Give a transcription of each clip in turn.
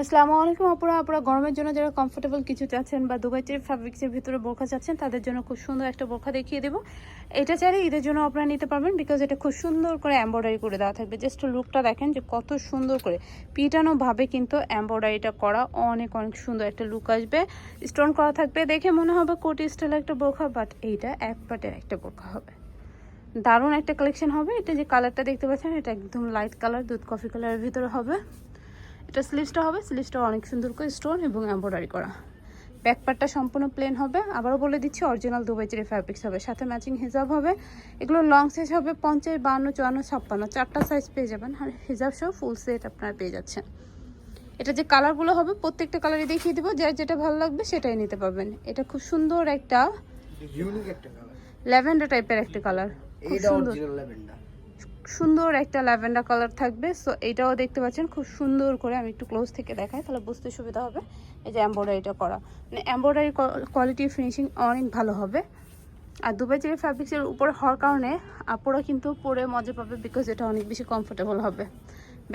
আসসালামু আলাইকুম আপুরা। আপনারা গরমের জন্য যারা কমফোর্টেবল কিছু চাচ্ছেন বা দুবাই চেরি ফ্যাব্রিক্সের ভিতরে বোরখা চাচ্ছেন, তাদের জন্য খুব সুন্দর একটা বোরখা দেখিয়ে দেবো। এটা চাইলে ঈদের জন্য আপনারা নিতে পারবেন বিকজ এটা খুব সুন্দর করে এম্ব্রয়ডারি করে দেওয়া থাকবে। জাস্ট লুকটা দেখেন যে কত সুন্দর করে পিটানোভাবে কিন্তু এম্ব্রয়ডারিটা করা অনেক অনেক সুন্দর একটা লুক আসবে। স্টোন করা থাকবে, দেখে মনে হবে কোটি স্টাইল একটা বোরখা বাট এইটা এক পাটের একটা বোরখা হবে। দারুণ একটা কালেকশন হবে। এটা যে কালারটা দেখতে পাচ্ছেন, এটা একদম লাইট কালার দুধ কফি কালারের ভিতরে হবে। এটা স্লিভসটা হবে স্লিভসটা অনেক সুন্দর করে স্টোন এবং এম্ব্রয়ডারি করা। ব্যাক পার্টটা সম্পূর্ণ প্লেন হবে আবারও বলে দিচ্ছি অরিজিনাল দুবাই চেরি ফ্যাব্রিক্স হবে সাথে ম্যাচিং হিজাব হবে। এগুলো লং সাইজ হবে পঞ্চাশ বান্ন চুয়ান্ন ছাপ্পান্ন চারটা সাইজ পেয়ে যাবেন আর হিজাব সহ ফুল সেট আপনারা পেয়ে যাচ্ছেন। এটা যে কালারগুলো হবে প্রত্যেকটা কালারই দেখিয়ে দেবো যার যেটা ভালো লাগবে সেটাই নিতে পারবেন। এটা খুব সুন্দর একটা ল্যাভেন্ডার টাইপের একটা কালার খুব সুন্দর। সুন্দর একটা ল্যাভেন্ডার কালার থাকবে। সো এটাও দেখতে পাচ্ছেন, খুব সুন্দর করে আমি একটু ক্লোজ থেকে দেখাই, তাহলে বুঝতে সুবিধা হবে। এই যে এম্ব্রয়ডারিটা করা। মানে এম্ব্রয়ডারি কোয়ালিটি ফিনিশিং অনেক ভালো হবে। আর দুবাই চেরি ফ্যাব্রিক্সের উপরে হওয়ার কারণে আপুরা কিন্তু পরে মজা পাবে বিকজ এটা অনেক বেশি কমফোর্টেবল হবে।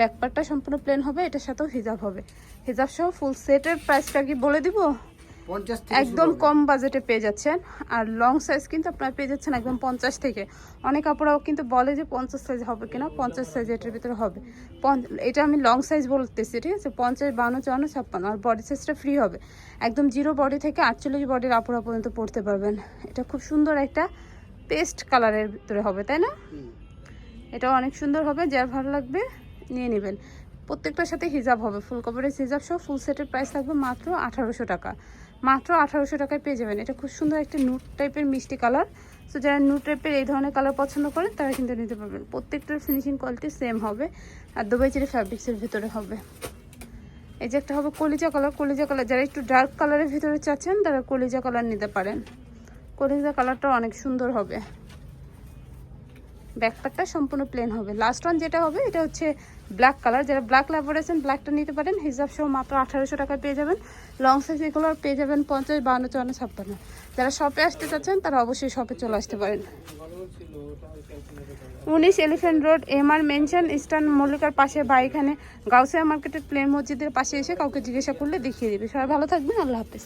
ব্যাকপারটা সম্পূর্ণ প্লেন হবে, এটার সাথেও হিজাব হবে। হিজাব সহ ফুল সেটের প্রাইসটা কি বলে দিব? একদম কম বাজেটে পেয়ে যাচ্ছেন। আর লং সাইজ কিন্তু আপনারা পেয়ে যাচ্ছেন একদম পঞ্চাশ থেকে। অনেক কাপড়াও কিন্তু বলে যে পঞ্চাশ সাইজ হবে কিনা পঞ্চাশ সাইজ এটার ভিতরে হবে। এটা আমি লং সাইজ বলতেছি ঠিক আছে? পঞ্চাশ বান্ন চুয়ান্ন ছাপ্পান্ন। আর বডি সাইজটা ফ্রি হবে। একদম জিরো বডি থেকে আটচল্লিশ বডির আপুরা পর্যন্ত পড়তে পারবেন। এটা খুব সুন্দর একটা পেস্ট কালারের ভিতরে হবে তাই না? এটা অনেক সুন্দর হবে। যার ভালো লাগবে নিয়ে নেবেন। প্রত্যেকটার সাথে হিজাব হবে। ফুল কভারেজ হিজাব সহ ফুল সেটের প্রাইস থাকবে মাত্র আঠারোশো টাকা। মাত্র আঠারোশো টাকায় পেয়ে যাবেন। এটা খুব সুন্দর একটা নুট টাইপের মিষ্টি কালার সো যারা নুট টাইপের এই ধরনের কালার পছন্দ করেন, তারা কিন্তু নিতে পারবেন। প্রত্যেকটার ফিনিশিং কোয়ালিটি সেম হবে আর দুবাই চেরি ফ্যাব্রিক্সের ভিতরে হবে। এই যে একটা হবে কলিজা কালার কলিজা কালার যারা একটু ডার্ক কালারের ভিতরে চাচ্ছেন, তারা কলিজা কালার নিতে পারেন। কলিজা কালারটা অনেক সুন্দর হবে। ব্যাকপ্যাকটা সম্পূর্ণ প্লেন হবে। লাস্ট ওয়ান যেটা হবে, এটা হচ্ছে ব্ল্যাক কালার যারা ব্ল্যাক লাভার আছেন ব্ল্যাকটা নিতে পারেন। হিসাব সহ মাত্র আঠারোশো টাকায় পেয়ে যাবেন। লং সাইজ এগুলো পেয়ে যাবেন পঞ্চাশ, বান্ন, চুয়ান্ন, ছাপ্পান্ন। যারা শপে আসতে চাচ্ছেন, তারা অবশ্যই শপে চলে আসতে পারেন। উনিশ elephant road M R mansion eastern মল্লিকার পাশে বা এখানে গাউসিয়া মার্কেটের প্লেন মসজিদের পাশে এসে কাউকে জিজ্ঞাসা করলে দেখিয়ে দিবে। সবাই ভালো থাকবেন, আল্লাহ হাফিজ।